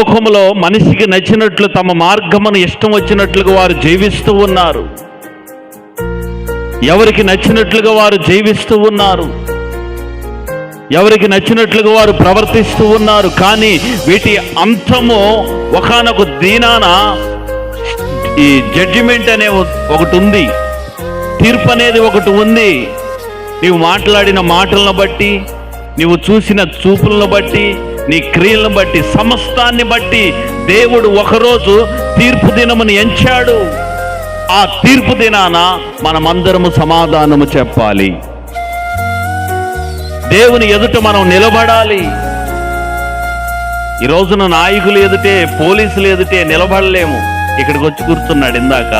లోకములో మనిషికి నచ్చినట్లు తమ మార్గమును ఇష్టం వచ్చినట్లుగా వారు జీవిస్తూ ఉన్నారు. ఎవరికి నచ్చినట్లుగా వారు జీవిస్తూ ఉన్నారు? ఎవరికి నచ్చినట్లుగా వారు ప్రవర్తిస్తూ ఉన్నారు? కానీ వీటి అంతము ఒకనొక దీనాన ఈ జడ్జిమెంట్ అనే ఒకటి ఉంది. తీర్పు అనేది ఒకటి ఉంది. నీవు మాట్లాడిన మాటలను బట్టి నీవు చూసిన చూపులను బట్టి నీ క్రియలను బట్టి సమస్తాన్ని బట్టి దేవుడు ఒకరోజు తీర్పు దినమును ఎంచాడు. ఆ తీర్పు దినాన మనమందరము సమాధానము చెప్పాలి. దేవుని ఎదుట మనం నిలబడాలి. ఈ రోజున నాయకులు ఎదుటే పోలీసులు ఎదుటే నిలబడలేము. ఇక్కడికి వచ్చి కూర్చున్నాడు ఇందాక.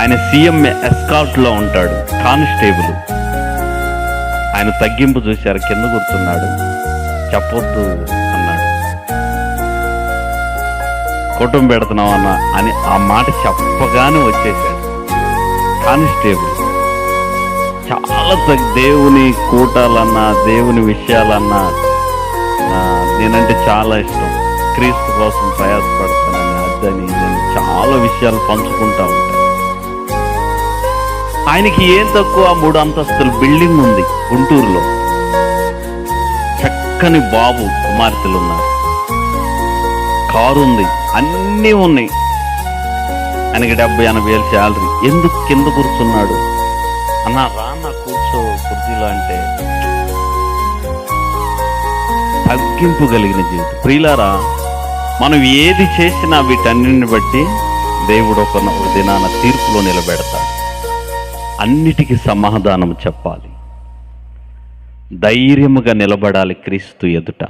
ఆయన సీఎం ఎస్కాట్లో ఉంటాడు కానిస్టేబుల్. ఆయన తగ్గింపు చూశారు కింద కూర్చున్నాడు. చెప్పొద్దు అన్నాడు. కుటుంబం పెడుతున్నావు అన్న అని ఆ మాట చెప్పగానే వచ్చేసాడు కానిస్టేబుల్ చాలా దేవుని కూటాలన్నా దేవుని విషయాలన్నా నేనంటే చాలా ఇష్టం. క్రీస్తు కోసం ప్రయాసపడతానని అద్దని నేను చాలా విషయాలు పంచుకుంటా ఉంటాను. ఆయనకి ఏం తక్కువ? మూడు అంతస్తుల బిల్డింగ్ ఉంది గుంటూరులో. చక్కని బాబు కుమార్తెలు ఉన్నారు కారు ఉంది అన్నీ ఉన్నాయి. ఆయనకి డెబ్బై ఎనభై వేలు శాలరీ. ఎందుకు కింద కూర్చున్నాడు? అన్న రా నా కూర్చో కుర్చీలో అంటే తగ్గింపు కలిగిన జీవితం. ప్రియులారా మనం ఏది చేసినా వీటన్నిటిని బట్టి దేవుడు ఒక దినాన తీర్పులో నిలబెడతాడు. అన్నిటికీ సమాధానం చెప్పాలి. ధైర్యముగా నిలబడాలి క్రీస్తు ఎదుట.